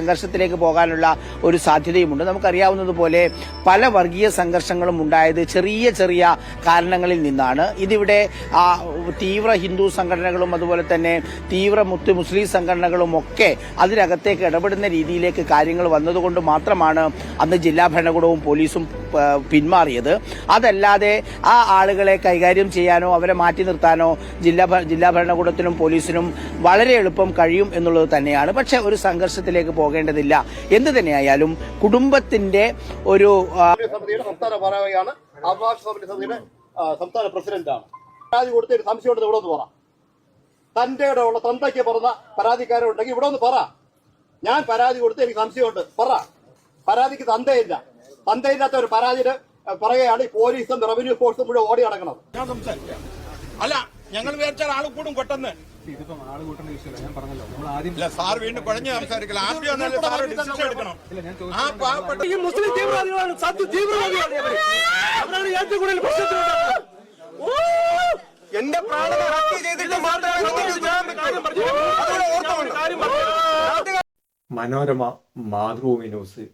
സംഘർഷത്തിലേക്ക് പോകാനുള്ള ഒരു സാധ്യതയുമുണ്ട്. നമുക്കറിയാവുന്നതുപോലെ പല വർഗീയ സംഘർഷങ്ങളും ഉണ്ടായത് ചെറിയ ചെറിയ കാരണങ്ങളിൽ നിന്നാണ്. ഇതിവിടെ ആ, തീവ്ര ഹിന്ദു സംഘടനകളും അതുപോലെ തന്നെ തീവ്ര മുത്ത് മുസ്ലിം സംഘടനകളും ഒക്കെ അതിനകത്തേക്ക് ഇടപെടുന്ന രീതിയിലേക്ക് കാര്യങ്ങൾ വന്നതുകൊണ്ട് മാത്രമാണ് അന്ന് ജില്ലാ ഭരണകൂടവും പോലീസും പിന്മാറിയത്. അതല്ലാതെ ആ ആളുകളെ കൈകാര്യം ചെയ്യാനോ അവരെ മാറ്റി നിർത്താനോ ജില്ലാ ജില്ലാ ഭരണകൂടത്തിനും പോലീസിനും വളരെ എളുപ്പം കഴിയും എന്നുള്ളത് തന്നെയാണ്. പക്ഷെ ഒരു സംഘർഷത്തിലേക്ക് പോകേണ്ടതില്ല. എന്ത് തന്നെയായാലും കുടുംബത്തിന്റെ ഒരു സംസ്ഥാന ഭാരവാഹിയാണ്. സമിതിയുടെ സംസ്ഥാന പ്രസിഡന്റാണ്. പരാതി കൊടുത്തതിന് സംശയം ഉണ്ടെന്ന് ഇവിടെ ഒന്ന് പറ. തന്റെ ഉള്ള തന്തയ്ക്ക് പറഞ്ഞ പരാതിക്കാരുണ്ടെങ്കിൽ ഇവിടെ ഒന്ന് പറ. ഞാൻ പരാതി കൊടുത്ത് എനിക്ക് സംശയമുണ്ട്. പറ. പരാതിക്ക് തന്തയില്ല. തന്തയില്ലാത്ത ഒരു പരാതിയുടെ പറയുകയാണ് ഈ പോലീസും റവന്യൂ ഫോഴ്സും മുഴുവൻ ഓടി നടക്കുന്നത്. ഞാൻ സംസാരിക്കാം. അല്ല ഞങ്ങൾ വിചാരിച്ചാൽ ആൾ കൂടും കൊട്ടെന്ന് ഇതിപ്പം ആൾ കൂട്ടേണ്ട വിഷയമല്ല ഞാൻ പറഞ്ഞല്ലോ. നമ്മൾ ആദ്യം ഇല്ല സാർ വീണ്ടും കുഴഞ്ഞു സംസാരിക്കില്ല? ആദ്യം വന്നാലും സാർ ഡിസിഷൻ എടുക്കണം. ആ പാവപ്പെട്ട മുസ്ലിം തീവ്രവാദികളാണ് സത്യ തീവ്രവാദികളാണ് അവർ അവരാണ് ഏറ്റവും കൂടുതൽ പ്രശ്നത്തിലുണ്ടാക്കുന്നത്. ഓ! എന്റെ ഹത്യ ചെയ്തിട്ട് മാത്രമേ. മനോരമ മാതൃഭൂമി ന്യൂസ്.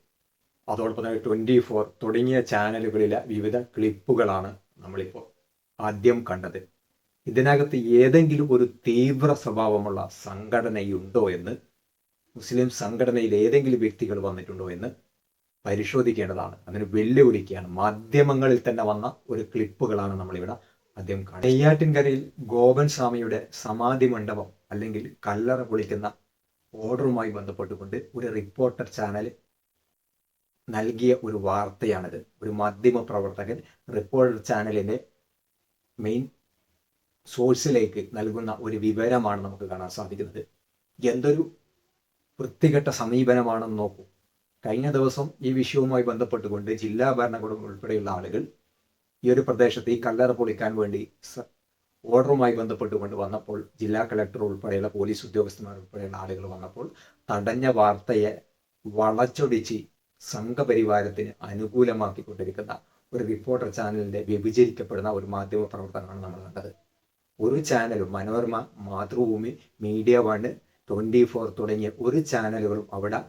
അതോടൊപ്പം തന്നെ ട്വന്റി ഫോർ തുടങ്ങിയ ചാനലുകളിലെ വിവിധ ക്ലിപ്പുകളാണ് നമ്മളിപ്പോൾ ആദ്യം കണ്ടത്. ഇതിനകത്ത് ഏതെങ്കിലും ഒരു തീവ്ര സ്വഭാവമുള്ള സംഘടനയുണ്ടോ എന്ന് മുസ്ലിം സംഘടനയിൽ ഏതെങ്കിലും വ്യക്തികൾ വന്നിട്ടുണ്ടോ എന്ന് പരിശോധിക്കേണ്ടതാണ്. അതിന് വെല്ലുവിളിക്കുകയാണ്. മാധ്യമങ്ങളിൽ തന്നെ വന്ന ഒരു ക്ലിപ്പുകളാണ് നമ്മളിവിടെ ആദ്യം കാണുന്നത്. നെയ്യാറ്റിൻകരയിൽ ഗോപൻ സ്വാമിയുടെ സമാധി മണ്ഡപം അല്ലെങ്കിൽ കല്ലറ പൊളിക്കുന്ന ഓർഡറുമായി ബന്ധപ്പെട്ടുകൊണ്ട് ഒരു റിപ്പോർട്ടർ ചാനൽ നൽകിയ ഒരു വാർത്തയാണിത്. ഒരു മാധ്യമ പ്രവർത്തകൻ റിപ്പോർട്ടർ ചാനലിന്റെ മെയിൻ സോഴ്സിലേക്ക് നൽകുന്ന ഒരു വിവരമാണ് നമുക്ക് കാണാൻ സാധിക്കുന്നത്. എന്തൊരു വൃത്തികെട്ട സമീപനമാണെന്ന് നോക്കൂ. കഴിഞ്ഞ ദിവസം ഈ വിഷയവുമായി ബന്ധപ്പെട്ടുകൊണ്ട് ജില്ലാ ഭരണകൂടം ഉൾപ്പെടെയുള്ള ആളുകൾ ഈ ഒരു പ്രദേശത്ത് ഈ കല്ലറ പൊളിക്കാൻ വേണ്ടി ഓർഡറുമായി ബന്ധപ്പെട്ടുകൊണ്ട് വന്നപ്പോൾ ജില്ലാ കളക്ടർ ഉൾപ്പെടെയുള്ള പോലീസ് ഉദ്യോഗസ്ഥന്മാർ ഉൾപ്പെടെയുള്ള ആളുകൾ വന്നപ്പോൾ തടഞ്ഞ വാർത്തയെ വളച്ചൊടിച്ച് സംഘപരിവാരത്തിന് അനുകൂലമാക്കിക്കൊണ്ടിരിക്കുന്ന ഒരു റിപ്പോർട്ടർ ചാനലിന്റെ വ്യഭിചരിക്കപ്പെടുന്ന ഒരു മാധ്യമ പ്രവർത്തനമാണ് നമ്മൾ കണ്ടത്. ഒരു ചാനലും Manorama Mathrubhumi media one twenty four തുടങ്ങിയ ഒരു ചാനലുകളും അവിടെ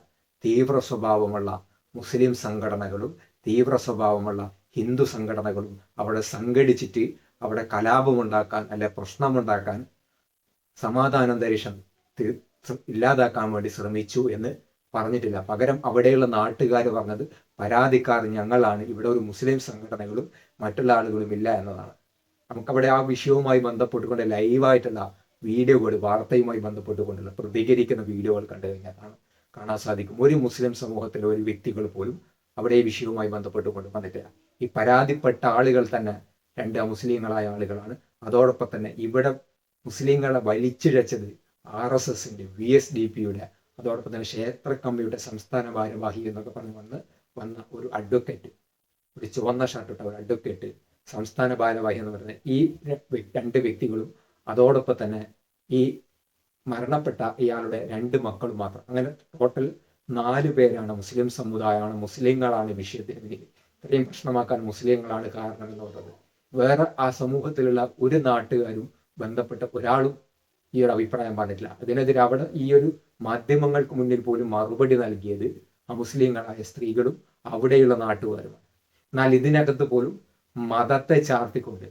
തീവ്ര സ്വഭാവമുള്ള മുസ്ലിം സംഘടനകളും തീവ്ര സ്വഭാവമുള്ള ഹിന്ദു സംഘടനകളും അവിടെ സംഘടിച്ചിട്ട് അവിടെ കലാപമുണ്ടാക്കാൻ അല്ലെ പ്രശ്നമുണ്ടാക്കാൻ സമാധാനാന്തരീക്ഷം ഇല്ലാതാക്കാൻ വേണ്ടി ശ്രമിച്ചു എന്ന് പറഞ്ഞിട്ടില്ല. പകരം അവിടെയുള്ള നാട്ടുകാർ പറഞ്ഞത് പരാതിക്കാർ ഞങ്ങളാണ് ഇവിടെ ഒരു മുസ്ലിം സംഘടനകളും മറ്റുള്ള ആളുകളും ഇല്ല എന്നതാണ്. നമുക്കവിടെ ആ വിഷയവുമായി ബന്ധപ്പെട്ടുകൊണ്ട് ലൈവായിട്ടുള്ള വീഡിയോകൾ വാർത്തയുമായി ബന്ധപ്പെട്ടുകൊണ്ടുള്ള പ്രതികരിക്കുന്ന വീഡിയോകൾ കണ്ടു കഴിഞ്ഞാൽ കാണാം. കാണാൻ സാധിക്കും. ഒരു മുസ്ലിം സമൂഹത്തിലെ ഒരു വ്യക്തികൾ പോലും അവിടെ ഈ വിഷയവുമായി ബന്ധപ്പെട്ടുകൊണ്ട് വന്നിട്ടില്ല ഈ പരാതിപ്പെട്ട ആളുകൾ തന്നെ രണ്ട് മുസ്ലിങ്ങളായ ആളുകളാണ്. അതോടൊപ്പം തന്നെ ഇവിടെ മുസ്ലിങ്ങളെ വലിച്ചിഴച്ചത് ആർ എസ് എസിന്റെ വി എസ് ഡി പിയുടെ അതോടൊപ്പം തന്നെ ക്ഷേത്ര കമ്മിയുടെ സംസ്ഥാന ഭാരവാഹി എന്നൊക്കെ പറഞ്ഞ് വന്ന് വന്ന ഒരു അഡ്വക്കേറ്റ് ഒരു ചുവന്ന ഷർട്ടിട്ട ഒരു അഡ്വക്കേറ്റ് സംസ്ഥാന ഭാരവാഹി എന്ന് പറയുന്ന ഈ രണ്ട് വ്യക്തികളും അതോടൊപ്പം തന്നെ ഈ മരണപ്പെട്ട ഇയാളുടെ രണ്ട് മക്കളും മാത്രം. അങ്ങനെ ടോട്ടൽ നാല് പേരാണ് മുസ്ലിം സമുദായമാണ് മുസ്ലിങ്ങളാണ് വിഷയത്തിന് പിന്നിൽ ഇത്രയും പ്രശ്നമാക്കാൻ മുസ്ലിങ്ങളാണ് കാരണം എന്നുള്ളത് വേറെ ആ സമൂഹത്തിലുള്ള ഒരു നാട്ടുകാരും ബന്ധപ്പെട്ട ഒരാളും ഈ ഒരു അഭിപ്രായം പറഞ്ഞിട്ടില്ല. അതിനെതിരെ അവിടെ ഈ ഒരു മാധ്യമങ്ങൾക്ക് മുന്നിൽ പോലും മറുപടി നൽകിയത് ആ മുസ്ലിങ്ങളായ സ്ത്രീകളും അവിടെയുള്ള നാട്ടുകാരുമാണ്. എന്നാൽ ഇതിനകത്ത് പോലും മതത്തെ ചാർത്തിക്കൊണ്ട്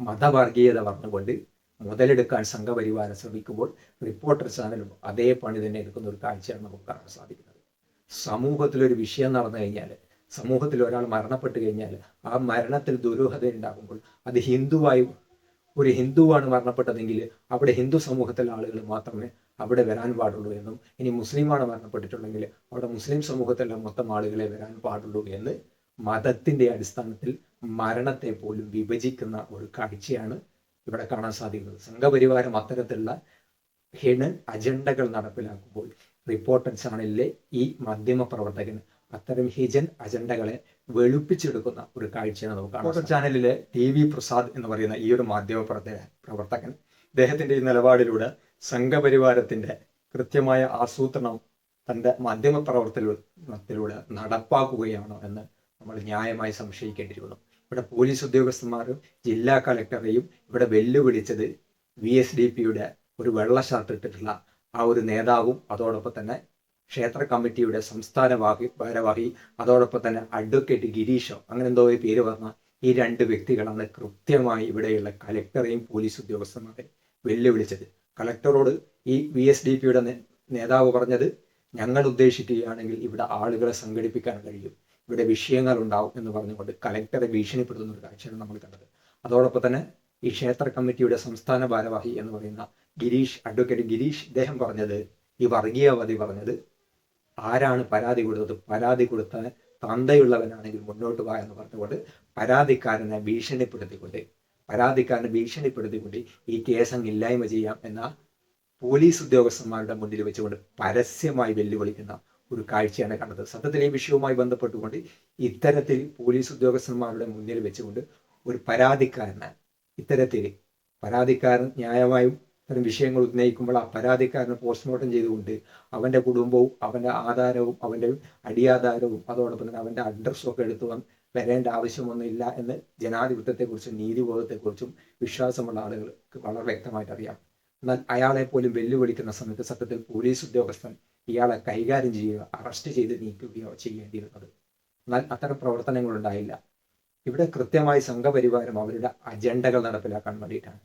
മതവർഗീയത പറഞ്ഞുകൊണ്ട് മുതലെടുക്കാൻ സംഘപരിവാരം ശ്രമിക്കുമ്പോൾ റിപ്പോർട്ടർ ചാനലും അതേ പണി തന്നെ എടുക്കുന്ന ഒരു കാഴ്ചയാണ് നമുക്ക് കാണാൻ സാധിക്കുന്നത്. സമൂഹത്തിലൊരു വിഷയം നടന്നു കഴിഞ്ഞാൽ സമൂഹത്തിൽ ഒരാൾ മരണപ്പെട്ട് കഴിഞ്ഞാൽ ആ മരണത്തിൽ ദുരൂഹത ഉണ്ടാകുമ്പോൾ അത് ഹിന്ദുവായി ഒരു ഹിന്ദുവാണ് മരണപ്പെട്ടതെങ്കിൽ അവിടെ ഹിന്ദു സമൂഹത്തിലെ ആളുകൾ മാത്രമേ അവിടെ വരാൻ പാടുള്ളൂ എന്നും ഇനി മുസ്ലിമാണ് മരണപ്പെട്ടിട്ടുണ്ടെങ്കിൽ അവിടെ മുസ്ലിം സമൂഹത്തിലെ മൊത്തം ആളുകളെ വരാൻ പാടുള്ളൂ എന്ന് മതത്തിന്റെ അടിസ്ഥാനത്തിൽ മരണത്തെ പോലും വിഭജിക്കുന്ന ഒരു കാഴ്ചയാണ് ഇവിടെ കാണാൻ സാധിക്കുന്നത്. സംഘപരിവാരം അത്തരത്തിലുള്ള ഹെണ് അജണ്ടകൾ നടപ്പിലാക്കുമ്പോൾ റിപ്പോർട്ടർ ചാനലിലെ ഈ മാധ്യമ പ്രവർത്തകൻ അത്തരം ഹിജൻ അജണ്ടകളെ വെളുപ്പിച്ചെടുക്കുന്ന ഒരു കാഴ്ചയാണ് നമുക്ക് റിപ്പോർട്ടർ ചാനലിലെ ടി വി പ്രസാദ് എന്ന് പറയുന്ന ഈ ഒരു മാധ്യമ പ്രവർത്തക പ്രവർത്തകൻ ഇദ്ദേഹത്തിന്റെ ഈ നിലപാടിലൂടെ സംഘപരിവാരത്തിന്റെ കൃത്യമായ ആസൂത്രണം തന്റെ മാധ്യമ പ്രവർത്തനത്തിലൂടെ നടപ്പാക്കുകയാണോ എന്ന് നമ്മൾ ന്യായമായി സംശയിക്കേണ്ടിയിരിക്കുന്നു. ഇവിടെ പോലീസ് ഉദ്യോഗസ്ഥന്മാരും ജില്ലാ കളക്ടറെയും ഇവിടെ വെല്ലുവിളിച്ചത് വി എസ് ഡി പിയുടെ ഒരു വെള്ള ഷർട്ട് ഇട്ടിട്ടുള്ള ആ ഒരു നേതാവും അതോടൊപ്പം തന്നെ ക്ഷേത്ര കമ്മിറ്റിയുടെ സംസ്ഥാന വാഹി ഭാരവാഹി അതോടൊപ്പം തന്നെ അഡ്വക്കേറ്റ് ഗിരീഷോ അങ്ങനെ എന്തോ പേര് പറഞ്ഞ ഈ രണ്ട് വ്യക്തികളാണ് കൃത്യമായി ഇവിടെയുള്ള കലക്ടറെയും പോലീസ് ഉദ്യോഗസ്ഥന്മാരെ വെല്ലുവിളിച്ചത്. കളക്ടറോട് ഈ വി എസ് ഡി പിയുടെ നേതാവ് പറഞ്ഞത് ഞങ്ങൾ ഉദ്ദേശിക്കുകയാണെങ്കിൽ ഇവിടെ ആളുകളെ സംഘടിപ്പിക്കാൻ കഴിയും. ഇവിടെ വിഷയങ്ങൾ ഉണ്ടാവും എന്ന് പറഞ്ഞുകൊണ്ട് കലക്ടറെ ഭീഷണിപ്പെടുത്തുന്ന ഒരു കാഴ്ചയാണ് നമ്മൾ കണ്ടത്. അതോടൊപ്പം തന്നെ ഈ ക്ഷേത്ര കമ്മിറ്റിയുടെ സംസ്ഥാന ഭാരവാഹി എന്ന് പറയുന്ന ഗിരീഷ് അഡ്വക്കേറ്റ് ഗിരീഷ് ഇദ്ദേഹം പറഞ്ഞത് ഈ വർഗീയവാദി പറഞ്ഞത് ആരാണ് പരാതി കൊടുത്തത്? പരാതി കൊടുത്ത തന്തയുള്ളവനാണെങ്കിൽ മുന്നോട്ട് വാ എന്ന് പറഞ്ഞുകൊണ്ട് പരാതിക്കാരനെ ഭീഷണിപ്പെടുത്തിക്കൊണ്ട് പരാതിക്കാരനെ ഭീഷണിപ്പെടുത്തിക്കൊണ്ട് ഈ കേസ് അങ്ങ് ഇല്ലായ്മ ചെയ്യാം എന്ന പോലീസ് ഉദ്യോഗസ്ഥന്മാരുടെ മുന്നിൽ വെച്ചുകൊണ്ട് പരസ്യമായി വെല്ലുവിളിക്കുന്ന ഒരു കാഴ്ചയാണ് കണ്ടത്. സത്യത്തിൽ ഈ വിഷയവുമായി ബന്ധപ്പെട്ടുകൊണ്ട് ഇത്തരത്തിൽ പോലീസ് ഉദ്യോഗസ്ഥന്മാരുടെ മുന്നിൽ വെച്ചുകൊണ്ട് ഒരു പരാതിക്കാരനെ ഇത്തരത്തിൽ പരാതിക്കാരൻ ന്യായമായും ഇത്തരം വിഷയങ്ങൾ ഉന്നയിക്കുമ്പോൾ ആ പരാതിക്കാരനെ പോസ്റ്റ്മോർട്ടം ചെയ്തുകൊണ്ട് അവന്റെ കുടുംബവും അവന്റെ ആധാരവും അവന്റെ അടിയാധാരവും അതോടൊപ്പം തന്നെ അവന്റെ അഡ്രസ്സും ഒക്കെ എടുത്തു വരേണ്ട ആവശ്യമൊന്നുമില്ല എന്ന് ജനാധിപത്യത്തെക്കുറിച്ചും നീതിബോധത്തെക്കുറിച്ചും വിശ്വാസമുള്ള ആളുകൾക്ക് വളരെ വ്യക്തമായിട്ട് അറിയാം എന്നാൽ അയാളെ പോലും വെല്ലുവിളിക്കുന്ന സമയത്ത് സത്യത്തിൽ പോലീസ് ഉദ്യോഗസ്ഥൻ ഇയാളെ കൈകാര്യം ചെയ്യുക അറസ്റ്റ് ചെയ്ത് നീക്കുകയോ ചെയ്യേണ്ടിയിരുന്നത്. എന്നാൽ അത്തരം പ്രവർത്തനങ്ങൾ ഉണ്ടായില്ല. ഇവിടെ കൃത്യമായി സംഘപരിവാരം അവരുടെ അജണ്ടകൾ നടപ്പിലാക്കാൻ വേണ്ടിയിട്ടാണ്.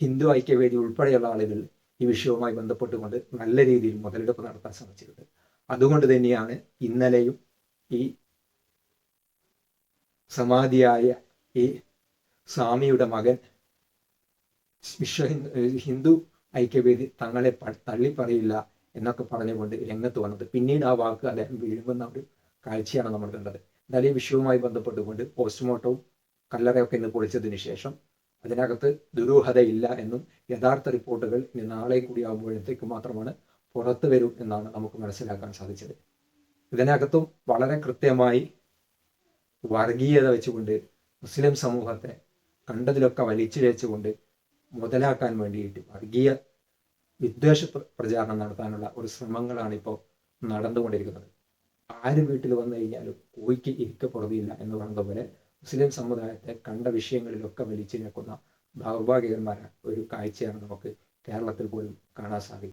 ഹിന്ദു ഐക്യവേദി ഉൾപ്പെടെയുള്ള ആളുകൾ ഈ വിഷയവുമായി ബന്ധപ്പെട്ടുകൊണ്ട് നല്ല രീതിയിൽ മുതലെടുപ്പ് നടത്താൻ ശ്രമിച്ചിട്ടുണ്ട്. അതുകൊണ്ട് തന്നെയാണ് ഇന്നലെയും ഈ സമാധിയായ ഈ സ്വാമിയുടെ മകൻ വിശ്വ ഹിന്ദു ഐക്യവേദി തങ്ങളെ തള്ളിപ്പറയില്ല. എന്നൊക്കെ പറഞ്ഞുകൊണ്ട് രംഗത്ത് വന്നത്. പിന്നീട് ആ വാക്ക് അദ്ദേഹം വിഴുങ്ങുന്ന ഒരു കാഴ്ചയാണ് നമ്മൾ കണ്ടത്. എന്നാൽ ഈ വിഷയവുമായി ബന്ധപ്പെട്ടുകൊണ്ട് പോസ്റ്റ്മോർട്ടവും കല്ലറയൊക്കെ ഇന്ന് പൊളിച്ചതിന് ശേഷം അതിനകത്ത് ദുരൂഹതയില്ല എന്നും യഥാർത്ഥ റിപ്പോർട്ടുകൾ ഇനി നാളെ കൂടി ആകുമ്പോഴത്തേക്ക് മാത്രമാണ് പുറത്തു വരും എന്നാണ് നമുക്ക് മനസ്സിലാക്കാൻ സാധിച്ചത്. ഇതിനകത്തും വളരെ കൃത്യമായി വർഗീയത വെച്ചുകൊണ്ട് മുസ്ലിം സമൂഹത്തെ കണ്ടതിലൊക്കെ വലിച്ചു വെച്ചുകൊണ്ട് മുതലാക്കാൻ വേണ്ടിയിട്ട് വർഗീയ വിദ്വേഷ പ്രചാരണം നടത്താനുള്ള ഒരു ശ്രമങ്ങളാണ് ഇപ്പോൾ നടന്നുകൊണ്ടിരിക്കുന്നത്. ആര് വീട്ടിൽ വന്നു കഴിഞ്ഞാലും കോയിക്ക് ഇരിക്ക പുറതിയില്ല എന്ന് പറഞ്ഞ പോലെ മുസ്ലിം സമുദായത്തെ കണ്ട വിഷയങ്ങളിലൊക്കെ വലിച്ചിഴക്കുന്ന ദൗർഭാഗ്യകരമായ ഒരു കാഴ്ചയാണ് നമുക്ക് കേരളത്തിൽ പോലും കാണാൻ സാധിക്കും